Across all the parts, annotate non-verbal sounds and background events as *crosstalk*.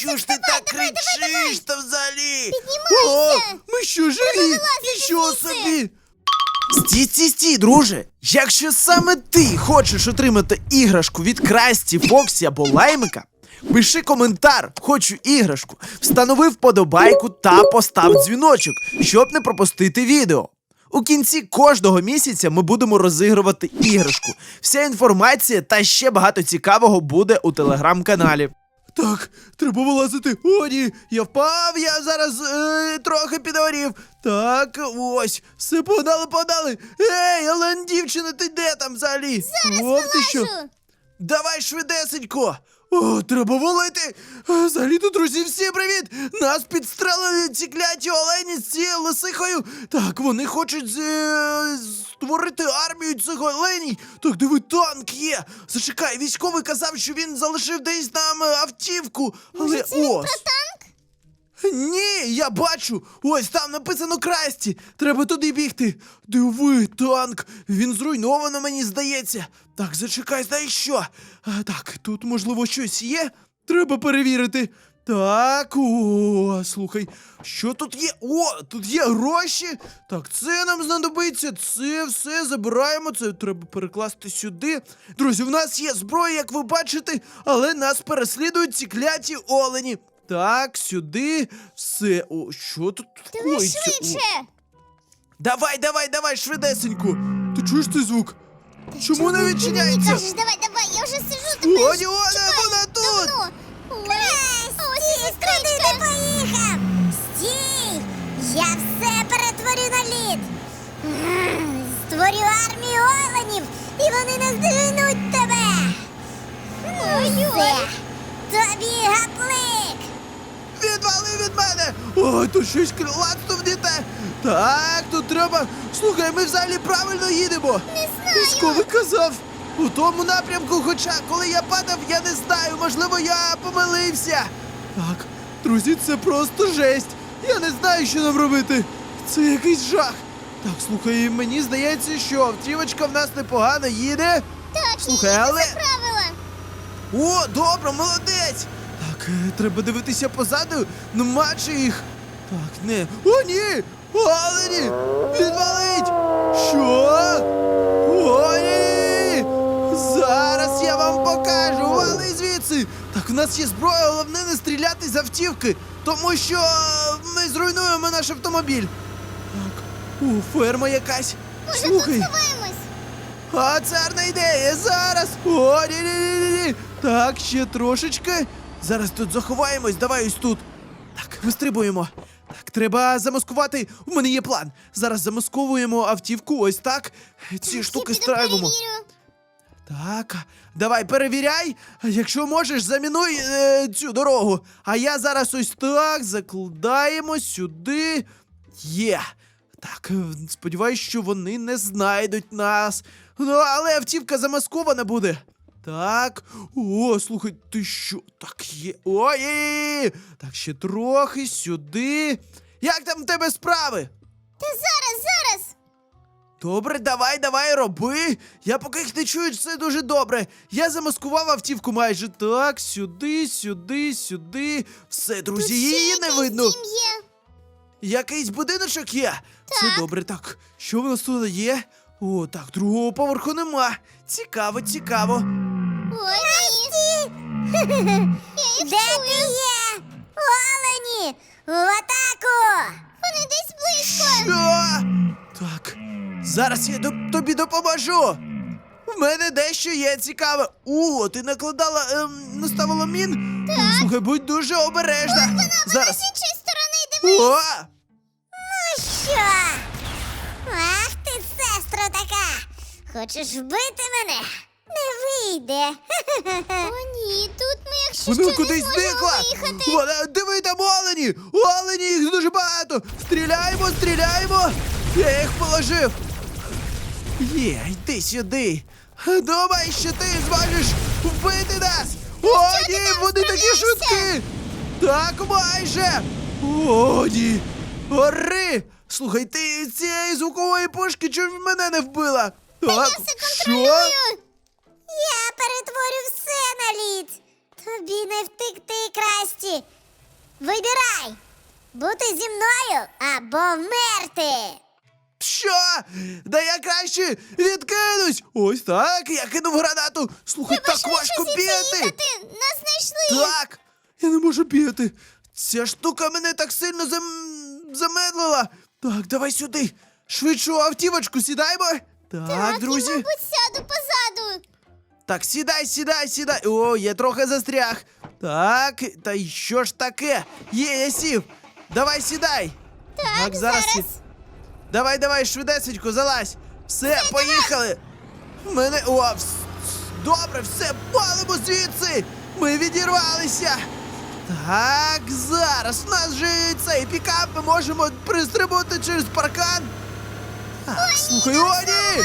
що ж ти так кричиш та взагалі? Піднімайся! О, ми що живі? вилазити Нічого звідси. собі! Стій, стій, стій, друже! Якщо саме ти хочеш отримати іграшку від Красті, Фоксі або Лаймика, пиши коментар, хочу іграшку, встанови вподобайку та постав дзвіночок, щоб не пропустити відео. У кінці кожного місяця ми будемо розігрувати іграшку. Вся інформація та ще багато цікавого буде у телеграм-каналі. Так, треба вилазити. О, ні, я впав, я зараз е, трохи підгорів. Так, ось, все погнали, погнали. Ей, Олен, дівчина, ти де там взагалі? Зараз О, ти що? Давай швидесенько. О, треба валити. А, Взагалі-то, друзі, всім привіт! Нас підстрелили ці кляті олені з цією лисихою. Так, вони хочуть е, створити армію цих оленій. Так, диви, танк є. Зачекай, військовий казав, що він залишив десь нам е, автівку. Але Це він ось. про танк? Ні, я бачу. Ось там написано красті. Треба туди бігти. Диви, танк. Він зруйновано, мені здається. Так, зачекай, знаєш що? А, так, тут, можливо, щось є. Треба перевірити. Так, о, слухай, що тут є? О, тут є гроші. Так, це нам знадобиться. Це все забираємо. Це треба перекласти сюди. Друзі, в нас є зброя, як ви бачите, але нас переслідують ці кляті олені. Так, сюди, все. О, що тут Давай коїться? Швидше! Давай, давай, давай, швидесенько. Ти чуєш цей звук? Чому Чому не ти мені відчиняється? кажеш, давай, давай, я вже сижу О, тебе. ні, вона, вона тут! Давно. Ой, ось і. Куди ти поїхав? Стій! Я все перетворю на лід. М, Створю армію оленів, і вони не здивують тебе. Ой-ой. Все. Тобі гаплик. Відвали від мене! Ой, тут щось крилатство не те. Так, тут треба. Слухай, ми взагалі правильно їдемо. Не знаю. Військовий казав. У тому напрямку, хоча коли я падав, я не знаю, можливо, я помилився. Так, друзі, це просто жесть. Я не знаю, що нам робити. Це якийсь жах. Так, слухай, мені здається, що автівочка в нас непогано їде. Так, Слухай, але- заправила. О, добре, молодець! Треба дивитися позаду, нема чи їх. Так, не. О, ні! Олені! Відвалить! Що? О, ні! Зараз я вам покажу! Вали звідси! Так, в нас є зброя, головне не стріляти з автівки, тому що ми зруйнуємо наш автомобіль. Так, о, ферма якась. Може, Слухай. тут сховаємось? А це гарна ідея! Зараз! О, ні, ні, ні, ні, ні. Так, ще трошечки. Зараз тут заховаємось, давай ось тут. Так, вистрибуємо. Так, треба замаскувати. У мене є план. Зараз замасковуємо автівку, ось так. Ці штуки перевірю. Так, давай перевіряй. Якщо можеш, замінуй е, цю дорогу. А я зараз ось так закладаємо сюди. Є. Так, сподіваюсь, що вони не знайдуть нас. Ну, але автівка замаскована буде. Так. О, слухай, ти що? Так є. Ой! Так, ще трохи сюди. Як там в тебе справи? Та зараз, зараз. Добре, давай, давай, роби. Я поки їх не чую, це дуже добре. Я замаскував автівку майже так, сюди, сюди, сюди. Все, друзі, Тут ще її не якийсь видно. дім є. Якийсь будиночок є. Все добре, так. Що в нас тут є? О, так, другого поверху нема. Цікаво, цікаво. Їх *laughs* Де ти є? Олені! В атаку! Вони десь близько. Що? Так, зараз я до- тобі допоможу. В мене дещо є цікаве. О, ти накладала, ем, наставила мін? Так. Слухай, будь дуже обережна. Зараз. З іншої сторони диви. О! Що? Ах ти, сестро така! Хочеш вбити мене? Не вийде. *laughs* О, ні, тут ми, якщо Вона що, не кудись зможемо зникла! виїхати. Вона, диви там олені! Олені, їх дуже багато! Стріляємо, стріляємо! Я їх положив! Є, йди сюди! Думай, що ти зможеш вбити нас! О, ні, вони такі швидкі! Так майже! О, ні! Ори! Слухай, ти цієї звукової пушки чому мене не вбила? Я все контролюю. Я перетворю все на лід. Тобі не втекти, красті. Вибирай! Бути зі мною або вмерти! Що? Да я краще відкинусь! Ось так, я кинув гранату. Слухай, так Швидше важко звідси їхати! Нас знайшли! Так! Я не можу бігати. Ця штука мене так сильно зам... замедлила. Так, давай сюди. Швидше у автівочку сідаємо. Так, Так, друзі. я, мабуть, сяду позаду. Так, сідай, сідай, сідай. О, я трохи застряг. Так, та що ж таке? Є, я сів. Давай сідай. Так, зараз. зараз. сі- Давай, давай, швидесенько, залазь. Все, поїхали. Мене. О, вс- добре, все, палимо звідси. Ми відірвалися. Так, зараз. У нас же цей пікап, ми можемо пристрибути через паркан. Так, слухай, о, ні!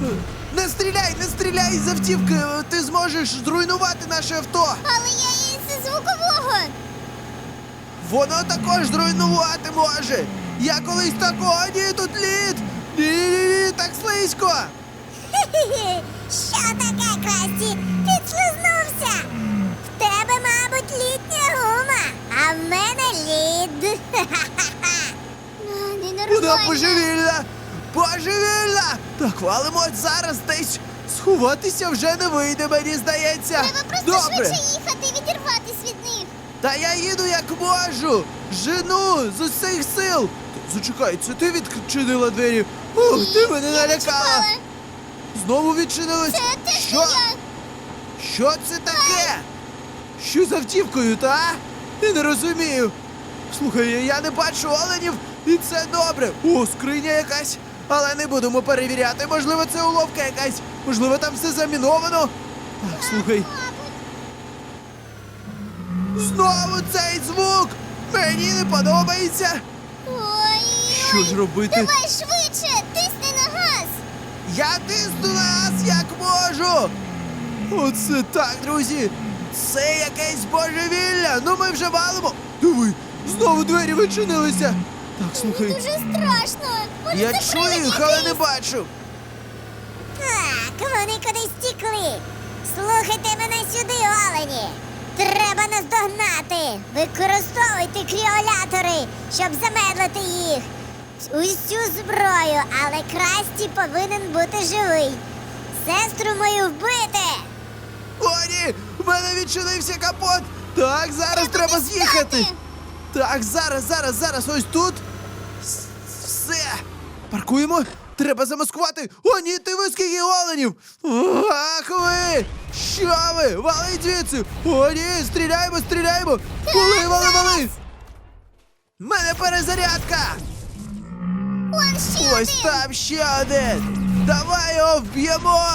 Вони! Не стріляй, не стріляй з автівки! Ти зможеш зруйнувати наше авто! Але я із звукового. Воно також зруйнувати може! Я колись такого, ні, тут лід! Ні, ні, ні, так слизько! Що таке, Красті? Підслизнувся! В тебе, мабуть, літня гума, а в мене лід. *laughs* Ха-ха-ха! А, Вона Ненормально. божевільна! Так валимо зараз десь сховатися вже не вийде, мені здається! Треба просто Добре! швидше їхати і відірватись від них. Та я їду як можу! Жену з усіх сил! Зачекай, це ти відчинила двері? Ух, ти мене я налякала! чекала. Знову відчинились? Це теж Що? я. Що це таке? Що з автівкою, та? Я не розумію. Слухай, я не бачу оленів, і це добре. О, скриня якась. Але не будемо перевіряти. Можливо, це уловка якась. Можливо, там все заміновано. Так, слухай. Знову цей звук! Мені не подобається. Ой, Що ж робити? Давай швидше, тисни на газ. Я тисну на газ як можу! Оце так, друзі! Це якесь божевілля! Ну ми вже валимо! Диви, знову двері відчинилися! Так, слухай, Дуже страшно. Може, я чую їх, але не бачу! Так, вони кудись тікли. Слухайте мене сюди, олені. Треба наздогнати. Використовуйте кріолятори, щоб замедлити їх. Усю зброю, але Красті повинен бути живий. Сестру мою вбити. О, ні! У мене відчинився капот! Так, зараз треба дістати. з'їхати! Так, зараз, зараз, зараз, ось тут. Паркуємо! Треба замаскувати! О, ні, ти ви скільки оленів! Ах ви! Що ви? Валить звідси! О, ні, стріляємо, стріляємо! Вали, вали, вали! Мене перезарядка! Вон ще Ось один. там ще один! Давай його вб'ємо!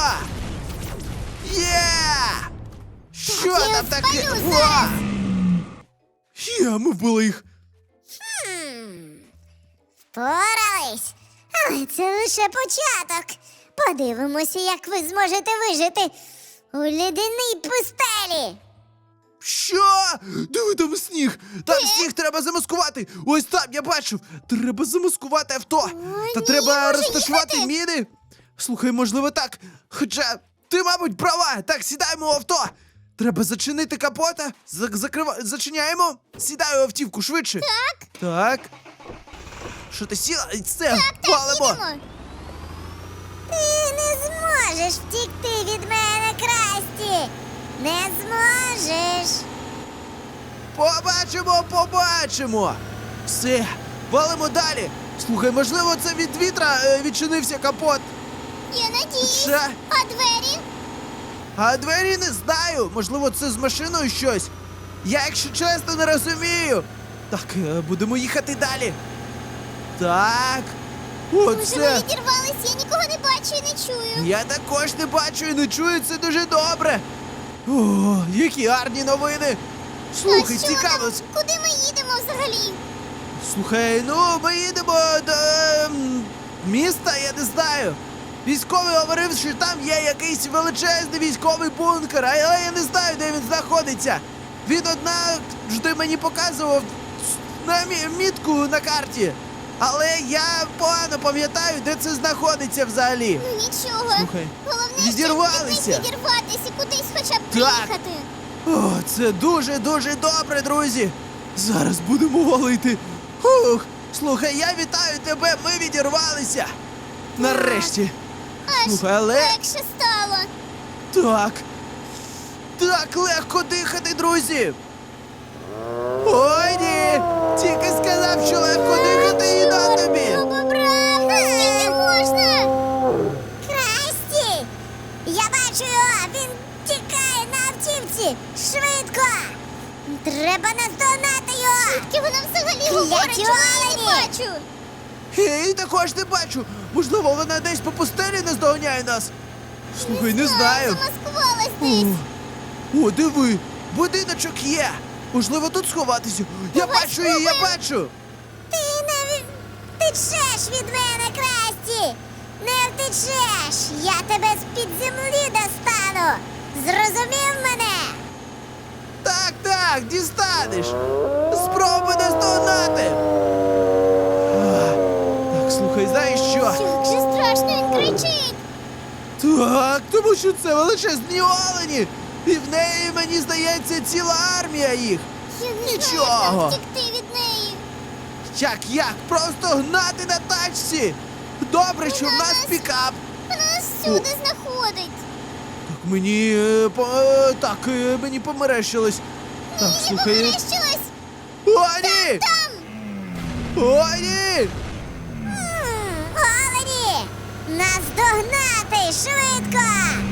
Є! Що я там таке? спалю О! Є, ми вбили їх! Впорались. Це лише початок. Подивимося, як ви зможете вижити у лідяній пустелі. Що? Диви там сніг! Там сніг треба замаскувати! Ось там я бачив! Треба замаскувати авто! Та ні, треба може розташувати їхати? міни! Слухай, можливо, так. Хоча ти, мабуть, права! Так, сідаємо в авто! Треба зачинити капота. Зак- закрива... Зачиняємо. Сідаю в автівку швидше. Так, Так. Що ти сіла? Це палимо. Ти не зможеш втікти від мене, Красті. Не зможеш. Побачимо, побачимо. Все, валимо далі. Слухай, можливо, це від вітра е, відчинився капот. Я надіюсь. Ще? А двері? А двері не знаю. Можливо, це з машиною щось. Я, якщо чесно, не розумію. Так, е, будемо їхати далі. Так. Може, Оце. ми відірвались, я нікого не бачу і не чую. Я також не бачу і не чую, це дуже добре. О, які гарні новини. Слухай, а що цікаво. там? Куди ми їдемо взагалі? Слухай, ну ми їдемо до ем, міста, я не знаю. Військовий говорив, що там є якийсь величезний військовий бункер, але я не знаю, де він знаходиться. Він однажди мені показував на мі- мітку на карті. Але я погано пам'ятаю, де це знаходиться взагалі. Ну нічого. Слухай, Головне, відірвалися. щоб від них відірватися і кудись хоча б Так. приїхати. О, це дуже-дуже добре, друзі. Зараз будемо валити. Ух, слухай, я вітаю тебе, ми відірвалися. Нарешті. Аж Слухай, але легше стало. так. Так легко дихати, друзі. Ой, ні! Тільки сказав, що легко дихати і на тобі. Побрав, скільки можна? Красті! Я бачу його! Він тікає на автівці! Швидко! Треба наздогнати його! Звідки вона взагалі говорить, чого я не бачу? Я її також не бачу. Можливо, вона десь по пустелі наздоганяє нас. Слухай, не знаю. Замаскувалась О, десь. о, диви, будиночок є. Можливо, тут сховатися. Я Давай бачу її, я спробуємо. бачу. Ти не втечеш від мене, Красті! Не втечеш! Я тебе з-під землі достану! Зрозумів мене? Так, так, дістанеш. Спробуй. А, Так, слухай, знаєш що? Як же страшно він кричить. Так, тому що це величезні олені. І в неї, мені здається, ціла армія їх. Я не Нічого. як втекти від неї. Як як? Просто гнати на тачці. Добре, що в нас пікап. Вона нас всюди знаходить. Так мені е, по, е, так, е, мені померещилось. Так, Ні, слухай. померещилась. О, ні! Там. О, ні! Олені! Нас догнати! Швидко!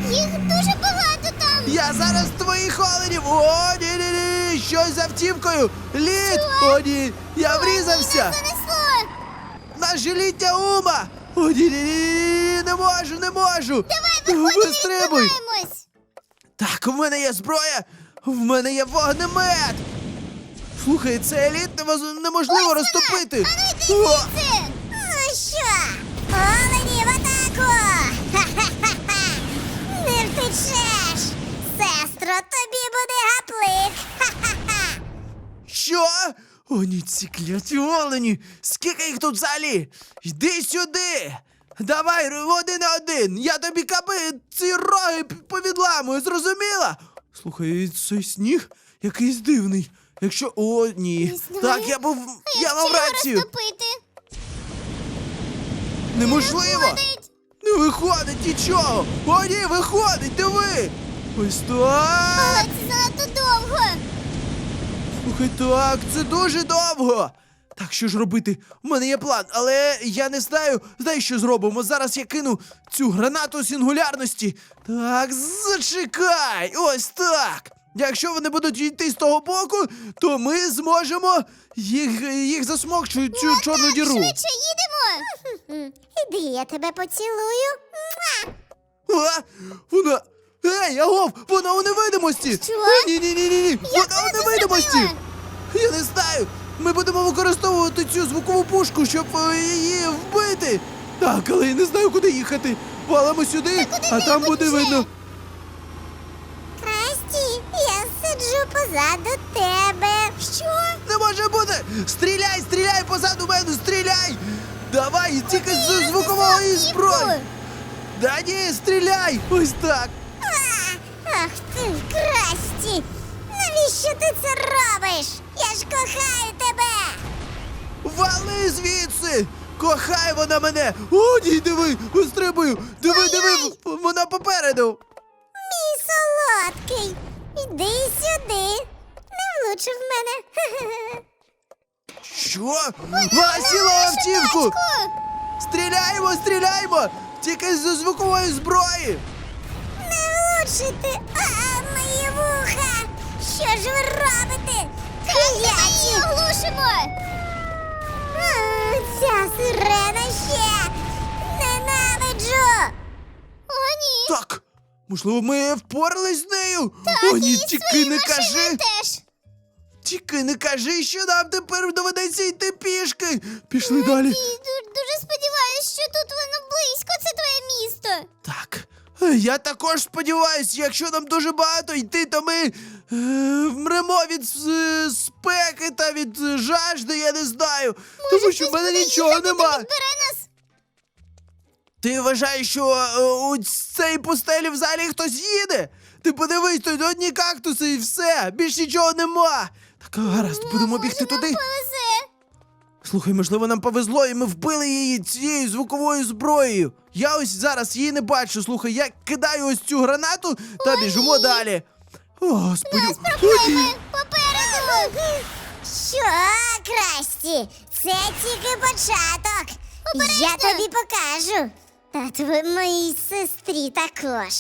Їх дуже багато. Я зараз твоїх оленів! О, ні, ні, ні! Щось з автівкою! Лід! О, ні! Я врізався! Наша літня ума! О, ні, ні, ні, не можу, не можу! Давай, виходимо. Так, в мене є зброя! В мене є вогнемет! Слухай, це еліт неможливо розтопити! А ну йди О. Ну що? Олені в атаку! *laughs* Ха-ха-ха-ха! Не втечеш! Сестро, тобі буде гаплик! Ха-ха-ха! Що? О, ні, ці кляті олені! Скільки їх тут взагалі? Йди сюди! Давай, один на один! Я тобі каби ці роги п- повідламую, зрозуміла? Слухай, цей сніг якийсь дивний. Якщо. О, ні. Знаю. Так, я був. Я якщо мав його рацію. розтопити? Неможливо! Виходить. Не виходить нічого! О, ні, виходить, диви! Ось так! Але це занадто довго. Слухай, так, це дуже довго. Так, що ж робити? У мене є план, але я не знаю, знаєш, що зробимо. Зараз я кину цю гранату сингулярності. Так, зачекай! Ось так. Якщо вони будуть йти з того боку, то ми зможемо їх, їх засмокчути цю чорну діру. Швидше їдемо. Іди, я тебе поцілую. Муа! А, вона. Ей, агов! Вона у невидимості! Що? Ні, ні, ні, ні, ні! Вона вона у невидимості! Я не знаю! Ми будемо використовувати цю звукову пушку, щоб е, її вбити! Так, але я не знаю, куди їхати. Валимо сюди, а там буде вже. видно. Красті, я сиджу позаду тебе. Що? Не може бути! Стріляй, стріляй позаду мене, стріляй! Давай, тільки з звукової зброї! Да ні, стріляй! Ось так! Навіщо ти це робиш? Я ж кохаю тебе! Вали звідси! Кохай вона мене! О, ні, диви! Вистрибую! Диви, диви! Вона попереду! Мій солодкий! Іди сюди! Не влучив в мене! *laughs* Що? Вона сіла в автівку! Тачку. Стріляємо, стріляємо! Тільки з звукової зброї! Не влучити! А, мої вуха! Що ж ви робите? Її Кляті! оглушимо. Ця сирена ще! Ненавиджу! О, ні. Так! Можливо, ми впорались з нею? Так, О, ні, і тільки не кажи! теж. Тільки не кажи, що нам тепер доведеться йти пішки! Пішли далі. Дуже сподіваюся, що тут воно близько, це твоє місто. Так. Я також сподіваюся, якщо нам дуже багато йти, то ми вмремо від е, спеки та від жажди, я не знаю. Тому що в мене нічого нема. Ти вважаєш, що е, у цій пустелі взагалі хтось їде? Ти подивись, тут одні кактуси і все, більш нічого нема. Так, гаразд, будемо бігти туди. Повезе. Слухай, можливо, нам повезло, і ми вбили її цією звуковою зброєю. Я ось зараз її не бачу. Слухай, я кидаю ось цю гранату та біжимо далі. О, Господи. Проблеми попереду. Що, Красті? Це тільки початок. Я тобі покажу. Та твої моїй сестрі також.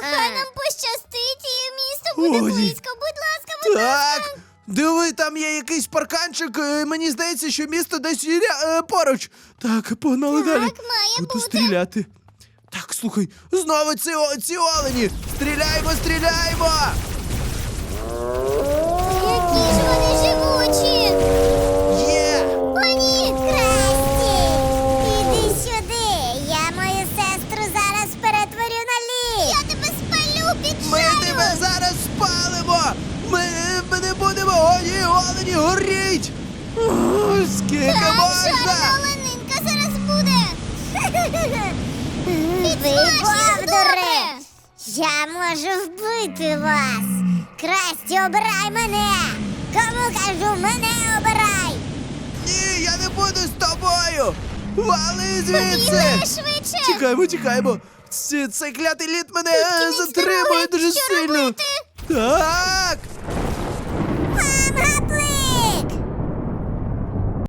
Хай нам пощастить і місто буде близько. Будь ласка, будь ласка. Так. Диви, там є якийсь парканчик. е, Мені здається, що місто десь ря- е, поруч. Так, погнали далі. має Буду бути. стріляти. Так, слухай, знову ці, о- ці олені. Стріляємо, стріляємо! Які ж вони живучі. Є! Ні. Красті, іди сюди. Я мою сестру зараз перетворю на лід. Я тебе спалю, Ми піджарю. тебе зараз спалимо! Ми, ми не будемо! О, ні, олені, горіть! О, скільки Так, можна? жарена оленинка зараз буде. Ви Смачно, бовдури! добре. Я можу вбити вас. Красті, обирай мене. Кому кажу, мене обирай. Ні, я не буду з тобою! Вали звідси! Бігли швидше. Тікаємо, тікаємо! Ці- Цей клятий лід мене е, затримує дуже сильно! Так!